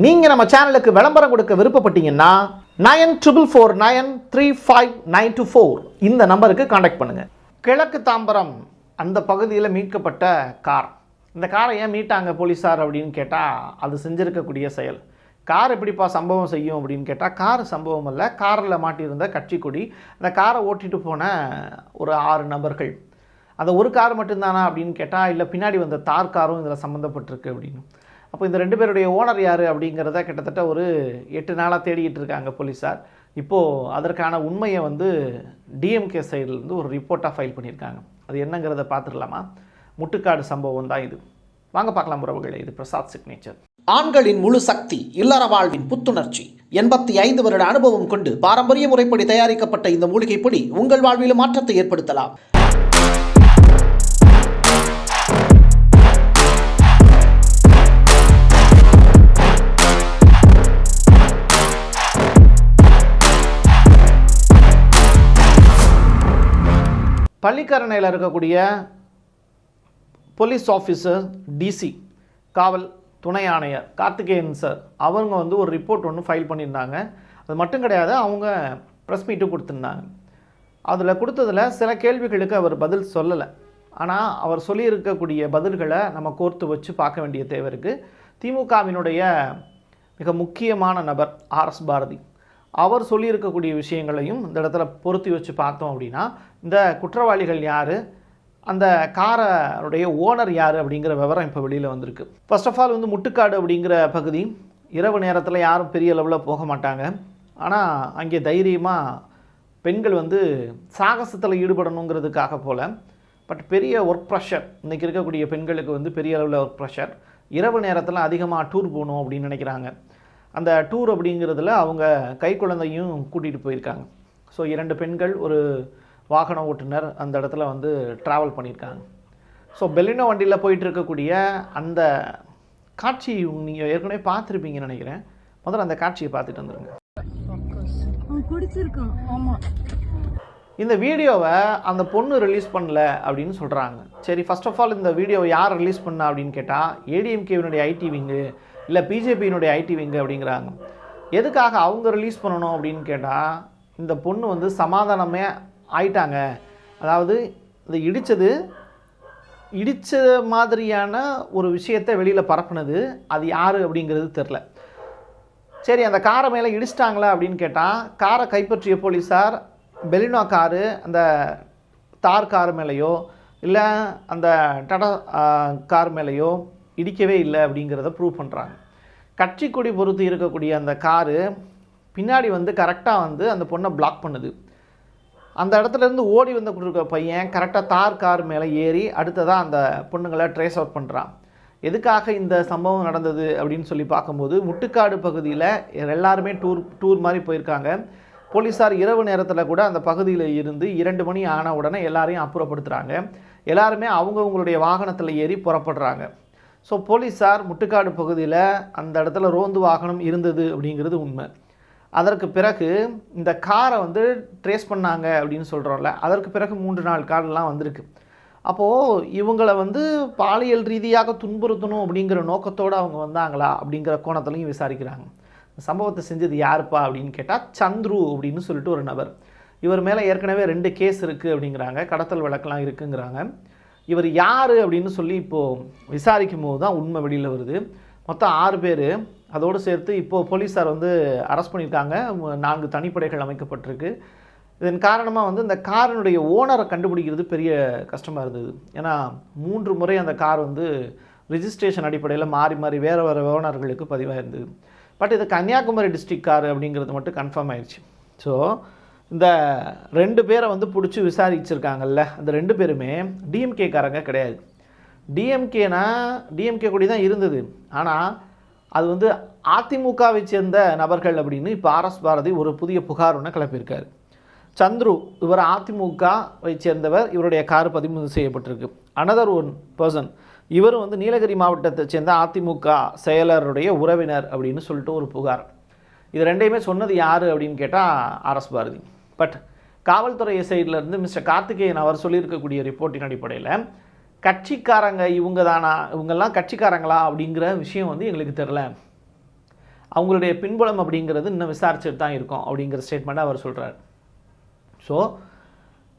நீங்க நம்ம சேனலுக்கு விளம்பரம் கொடுக்க விருப்பப்பட்டீங்கன்னா nine triple four nine three five nine two four இந்த நம்பருக்கு காண்டாக்ட் பண்ணுங்க. கிழக்கு தாம்பரம் அந்த பகுதியில் மீட்கப்பட்ட கார். இந்த காரை ஏன் மீட்டாங்க போலீஸார் அப்படின்னு கேட்டால் அது செஞ்சிருக்கக்கூடிய செயல். கார் எப்படிப்பா சம்பவம் செய்யும் அப்படின்னு கேட்டால் கார் சம்பவம் இல்லை காரில் மாட்டியிருந்த கட்சி கொடி அந்த காரை ஓட்டிட்டு போன ஒரு ஆறு நபர்கள். அந்த ஒரு கார் மட்டும்தானா அப்படின்னு கேட்டால் இல்லை பின்னாடி வந்த தார் காரும் இதில் சம்மந்தப்பட்டிருக்கு அப்படின்னு. அப்போ இந்த ரெண்டு பேருடைய ஓனர் யார் அப்படிங்கிறத கிட்டத்தட்ட ஒரு எட்டு நாளாக தேடிக்கிட்டு இருக்காங்க போலீஸார். இப்போது அதற்கான உண்மையை வந்து டிஎம்கே சைட்லேருந்து ஒரு ரிப்போர்ட்டாக ஃபைல் பண்ணியிருக்காங்க. அது என்னங்கிறத பார்த்துடலாமா? முட்டுக்காடு சம்பவம் தான் இது. வாங்க பார்க்கலாம் உறவுகளே இது பிரசாத் சிக்னேச்சர் ஆண்களின் முழு சக்தி இல்லற வாழ்வின் புத்துணர்ச்சி. எண்பத்தி ஐந்து வருட அனுபவம் கொண்டு பாரம்பரிய முறைப்படி தயாரிக்கப்பட்ட இந்த மூலிகை பொடி உங்கள் வாழ்விலும் மாற்றத்தை ஏற்படுத்தலாம். பள்ளிக்கரணையில் இருக்கக்கூடிய போலீஸ் ஆஃபீஸர் டிசி காவல் துணை ஆணையர் கார்த்திகேயன் சார் அவங்க வந்து ஒரு ரிப்போர்ட் ஒன்று ஃபைல் பண்ணியிருந்தாங்க. அது மட்டும் கிடையாது அவங்க ப்ரெஸ் மீட்டும் கொடுத்துருந்தாங்க. அதில் கொடுத்ததில் சில கேள்விகளுக்கு அவர் பதில் சொல்லலை. ஆனால் அவர் சொல்லியிருக்கக்கூடிய பதில்களை நம்ம கோர்த்து வச்சு பார்க்க வேண்டிய தேவை இருக்குது திமுகவினுடைய மிக முக்கியமான நபர் ஆர்எஸ் பாரதி. அவர் சொல்லியிருக்கக்கூடிய விஷயங்களையும் இந்த இடத்துல பொருத்தி வச்சு பார்த்தோம் அப்படின்னா இந்த குற்றவாளிகள் யார்? அந்த காரோடைய ஓனர் யார் அப்படிங்கிற விவரம் இப்போ வெளியில் வந்திருக்கு. ஃபர்ஸ்ட் ஆஃப் ஆல் வந்து முட்டுக்காடு அப்படிங்கிற பகுதி இரவு நேரத்தில் யாரும் பெரிய அளவில் போக மாட்டாங்க. ஆனால் அங்கே தைரியமாக பெண்கள் வந்து சாகசத்தில் ஈடுபடணுங்கிறதுக்காக போல் பட் பெரிய ஒர்க் ப்ரெஷர் இன்றைக்கி இருக்கக்கூடிய பெண்களுக்கு வந்து பெரிய அளவில் ஒர்க் ப்ரெஷர் இரவு நேரத்தில் அதிகமாக டூர் போகணும் அப்படின்னு நினைக்கிறாங்க. அந்த டூர் அப்படிங்கிறதுல அவங்க கை குழந்தையும் கூட்டிகிட்டு போயிருக்காங்க. ஸோ இரண்டு பெண்கள் ஒரு வாகன ஓட்டுநர் அந்த இடத்துல வந்து ட்ராவல் பண்ணியிருக்காங்க ஸோ பெலினோ வண்டியில் போயிட்டு இருக்கக்கூடிய அந்த காட்சி நீங்கள் ஏற்கனவே பார்த்துருப்பீங்கன்னு நினைக்கிறேன். முதல்ல அந்த காட்சியை பார்த்துட்டு வந்துருங்க. இந்த வீடியோவை அந்த பொண்ணு ரிலீஸ் பண்ணல அப்படின்னு சொல்கிறாங்க சரி ஃபர்ஸ்ட் ஆஃப் ஆல் இந்த வீடியோவை யார் ரிலீஸ் பண்ணா அப்படின்னு கேட்டால் ஏடிஎம்கேவினுடைய ஐடி விங்கு இல்லை பிஜேபியினுடைய ஐடி விங்கு அப்படிங்கிறாங்க. எதுக்காக அவங்க ரிலீஸ் பண்ணணும் அப்படின்னு கேட்டால் இந்த பொண்ணு வந்து சமாதானமே ஆயிட்டாங்க. அதாவது இது இடித்தது இடித்த மாதிரியான ஒரு விஷயத்தை வெளியில் பரப்புனது அது யார் அப்படிங்கிறது தெரில சரி அந்த காரை மேலே இடிச்சிட்டாங்களா அப்படின்னு கேட்டால் காரை கைப்பற்றிய போலீஸார் பெலினோ காரு அந்த தார் கார் மேலேயோ இல்லை அந்த டடா கார் மேலேயோ இடிக்கவே இல்லை அப்படிங்கிறத ப்ரூவ் பண்ணுறாங்க கட்சி கொடி பொறுத்து இருக்கக்கூடிய அந்த காரு பின்னாடி வந்து கரெக்டாக வந்து அந்த பொண்ணை பிளாக் பண்ணுது. அந்த இடத்துல இருந்து ஓடி வந்து கொடுக்குற பையன் கரெக்டாக தார் கார் மேலே ஏறி அடுத்ததாக அந்த பொண்ணுங்களை ட்ரேஸ் அவுட் பண்ணுறான் எதுக்காக இந்த சம்பவம் நடந்தது அப்படின்னு சொல்லி பார்க்கும்போது முட்டுக்காடு பகுதியில் எல்லாருமே டூர் டூர் மாதிரி போயிருக்காங்க. போலீஸார் இரவு நேரத்தில் கூட அந்த பகுதியில் இருந்து இரண்டு மணி ஆன உடனே எல்லாரையும் அப்புறப்படுத்துகிறாங்க எல்லாருமே அவங்கவுங்களுடைய வாகனத்தில் ஏறி புறப்படுறாங்க. ஸோ போலீஸார் முட்டுக்காடு பகுதியில் அந்த இடத்துல ரோந்து வாகனம் இருந்தது அப்படிங்கிறது உண்மை. அதற்கு பிறகு இந்த காரை வந்து ட்ரேஸ் பண்ணாங்க அப்படின்னு சொல்கிறோம்ல அதற்கு பிறகு மூன்று நாள் கார்லாம் வந்திருக்கு. அப்போது இவங்களை வந்து பாலியல் ரீதியாக துன்புறுத்தணும் அப்படிங்கிற நோக்கத்தோடு அவங்க வந்தாங்களா அப்படிங்கிற கோணத்துலையும் விசாரிக்கிறாங்க. சம்பவத்தை செஞ்சது யாருப்பா அப்படின்னு கேட்டால் சந்துரு அப்படின்னு சொல்லிட்டு ஒரு நபர். இவர் மேலே ஏற்கனவே ரெண்டு கேஸ் இருக்குது அப்படிங்கிறாங்க கடத்தல் வழக்கெலாம் இருக்குங்கிறாங்க. இவர் யார் அப்படின்னு சொல்லி இப்போது விசாரிக்கும் போது தான் உண்மை வெளியில் வருது. மொத்தம் ஆறு பேர். அதோடு சேர்த்து இப்போது போலீஸார் வந்து அரெஸ்ட் பண்ணியிருக்காங்க. நான்கு தனிப்படைகள் அமைக்கப்பட்டிருக்கு. இதன் காரணமாக வந்து இந்த காரினுடைய ஓனரை கண்டுபிடிக்கிறது பெரிய கஷ்டமாக இருந்தது. ஏன்னா மூன்று முறை அந்த கார் வந்து ரிஜிஸ்ட்ரேஷன் அடிப்படையில் மாறி மாறி வேறு வேறு ஓனர்களுக்கு பதிவாக இருந்தது பட் இது கன்னியாகுமரி டிஸ்ட்ரிக்ட் கார் அப்படிங்கிறது மட்டும் கன்ஃபார்ம் ஆயிடுச்சு ஸோ இந்த ரெண்டு பேரை வந்து பிடிச்சி விசாரிச்சிருக்காங்கல்ல அந்த ரெண்டு பேருமே டிஎம்கே காரங்க கிடையாது. டிஎம்கேனா டிஎம்கே கூடி தான் இருந்தது. ஆனால் அது வந்து அதிமுகவை சேர்ந்த நபர்கள் அப்படின்னு இப்போ ஆர்எஸ் பாரதி ஒரு புதிய புகார் ஒன்று கிளப்பியிருக்காரு. சந்துரு இவர் அதிமுகவை சேர்ந்தவர் இவருடைய கார் பதிவு செய்யப்பட்டிருக்கு. அனதர் ஒன் பர்சன் இவரும் வந்து நீலகிரி மாவட்டத்தை சேர்ந்த அதிமுக செயலருடைய உறவினர் அப்படின்னு சொல்லிட்டு ஒரு புகார். இது ரெண்டையுமே சொன்னது யார் அப்படின்னு கேட்டால் ஆர்எஸ் பாரதி. பட் காவல்துறை சைட்லேருந்து மிஸ்டர் கார்த்திகேயன் அவர் சொல்லியிருக்கக்கூடிய ரிப்போர்ட்டின் அடிப்படையில் கட்சிக்காரங்க இவங்க தானா இவங்கெல்லாம் கட்சிக்காரங்களா அப்படிங்கிற விஷயம் வந்து எங்களுக்கு தெரில அவங்களுடைய பின்புலம் அப்படிங்கிறது இன்னும் விசாரிச்சுட்டு தான் இருக்கும் அப்படிங்கிற ஸ்டேட்மெண்ட்டை அவர் சொல்கிறார் ஸோ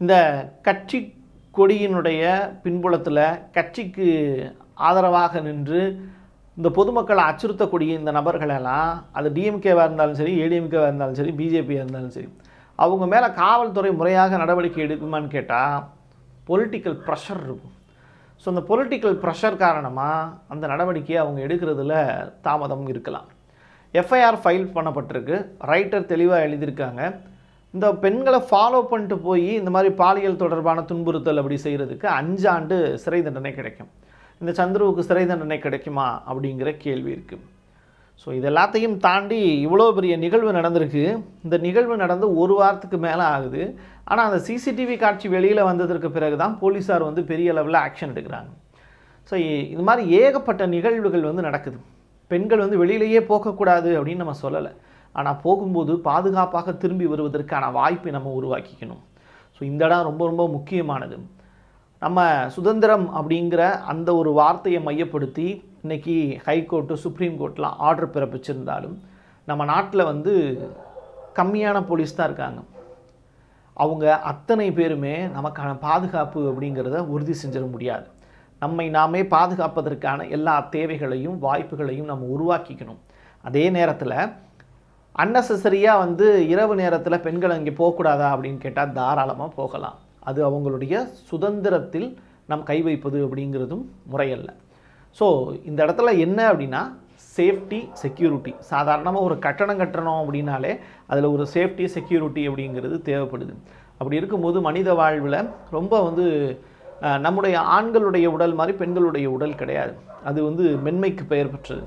இந்த கட்சி கொடியினுடைய பின்புலத்தில் கட்சிக்கு ஆதரவாக நின்று இந்த பொதுமக்களை அச்சுறுத்தக்கூடிய இந்த நபர்களெல்லாம் அது டிஎம்கேவாக இருந்தாலும் சரி ஏடிஎம்கேவாக இருந்தாலும் சரி பிஜேபியாக இருந்தாலும் சரி அவங்க மேலே காவல்துறை முறையாக நடவடிக்கை எடுக்குமான்னு கேட்டால் பொலிட்டிக்கல் ப்ரெஷர் இருக்கும். ஸோ அந்த பொலிட்டிக்கல் ப்ரெஷர் காரணமாக அந்த நடவடிக்கையை அவங்க எடுக்கிறதுல தாமதம் இருக்கலாம். எஃப்ஐஆர் ஃபைல் பண்ணப்பட்டிருக்கு. ரைட்டர் தெளிவாக எழுதியிருக்காங்க. இந்த பெண்களை ஃபாலோ பண்ணிட்டு போய் இந்த மாதிரி பாலியல் தொடர்பான துன்புறுத்தல் அப்படி செய்கிறதுக்கு அஞ்சாண்டு சிறை தண்டனை கிடைக்கும். இந்த சந்துருவுக்கு சிறை தண்டனை கிடைக்குமா அப்படிங்கிற கேள்வி இருக்குது ஸோ இது எல்லாத்தையும் தாண்டி இவ்வளோ பெரிய நிகழ்வு நடந்திருக்கு. இந்த நிகழ்வு நடந்து ஒரு வாரத்துக்கு மேலே ஆகுது. ஆனால் அந்த சிசிடிவி காட்சி வெளியில் வந்ததற்கு பிறகு தான் போலீஸார் வந்து பெரிய லெவலில் ஆக்ஷன் எடுக்கிறாங்க. ஸோ இது மாதிரி ஏகப்பட்ட நிகழ்வுகள் வந்து நடக்குது. பெண்கள் வந்து வெளியிலேயே போகக்கூடாது அப்படின்னு நம்ம சொல்லலை. ஆனால் போகும்போது பாதுகாப்பாக திரும்பி வருவதற்கான வாய்ப்பை நம்ம உருவாக்கிக்கணும். ஸோ இந்த இடம் ரொம்ப ரொம்ப முக்கியமானது. நம்ம சுதந்திரம் அப்படிங்கிற அந்த ஒரு வார்த்தையை மையப்படுத்தி இன்னைக்கு ஹைகோர்ட்டு சுப்ரீம் கோர்ட்லாம் ஆர்டர் பிறப்பிச்சிருந்தாலும் நம்ம நாட்டில் வந்து கம்மியான போலீஸ் தான் இருக்காங்க. அவங்க அத்தனை பேருமே நமக்கான பாதுகாப்பு அப்படிங்கிறத உறுதி செஞ்சிட முடியாது. நம்மை நாமே பாதுகாப்பதற்கான எல்லா தேவைகளையும் வாய்ப்புகளையும் நம்ம உருவாக்கிக்கணும். அதே நேரத்தில் அன்னெசரியாக வந்து இரவு நேரத்தில் பெண்கள் அங்கே போகக்கூடாதா அப்படின்னு கேட்டால் தாராளமாக போகலாம். அது அவங்களுடைய சுதந்திரத்தில் நம் கை வைப்பது அப்படிங்கிறதும் முறையல்ல ஸோ இந்த இடத்துல என்ன அப்படின்னா சேஃப்டி செக்யூரிட்டி சாதாரணமாக ஒரு கட்டணம் கட்டணும் அப்படின்னாலே அதில் ஒரு சேஃப்டி செக்யூரிட்டி அப்படிங்கிறது தேவைப்படுது. அப்படி இருக்கும்போது மனித வாழ்வில் ரொம்ப வந்து நம்முடைய ஆண்களுடைய உடல் மாதிரி பெண்களுடைய உடல் கிடையாது. அது வந்து மென்மைக்கு பெயர் பெற்றது.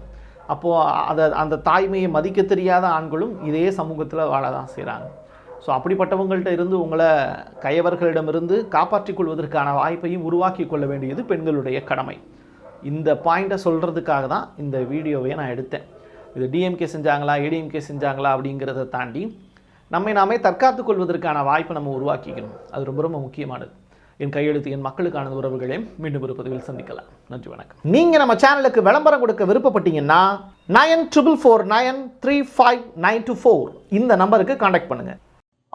அப்போது அதை அந்த தாய்மையை மதிக்க தெரியாத ஆண்களும் இதே சமூகத்தில் வாழ தான் செய்கிறாங்க ஸோ அப்படிப்பட்டவங்கள்ட்ட இருந்து உங்களை கயவர்களிடமிருந்து காப்பாற்றிக் கொள்வதற்கான வாய்ப்பையும் உருவாக்கி கொள்ள வேண்டியது பெண்களுடைய கடமை. இந்த பாயிண்ட்டை சொல்கிறதுக்காக தான் இந்த வீடியோவை நான் எடுத்தேன். இது டிஎம்கே செஞ்சாங்களா ஏடிஎம்கே செஞ்சாங்களா அப்படிங்கிறத தாண்டி நம்மை நாமே தற்காத்துக் கொள்வதற்கான வாய்ப்பை நம்ம உருவாக்கிக்கணும். அது ரொம்ப ரொம்ப முக்கியமானது. என் கையெழுத்து என் மக்களுக்கான உறவுகளையும் மீண்டும் ஒரு பதிவில் சந்திக்கலாம். நன்றி வணக்கம். நீங்கள் நம்ம சேனலுக்கு விளம்பரம் கொடுக்க விருப்பப்பட்டீங்கன்னா nine triple four nine three five nine two four இந்த நம்பருக்கு காண்டாக்ட் பண்ணுங்கள்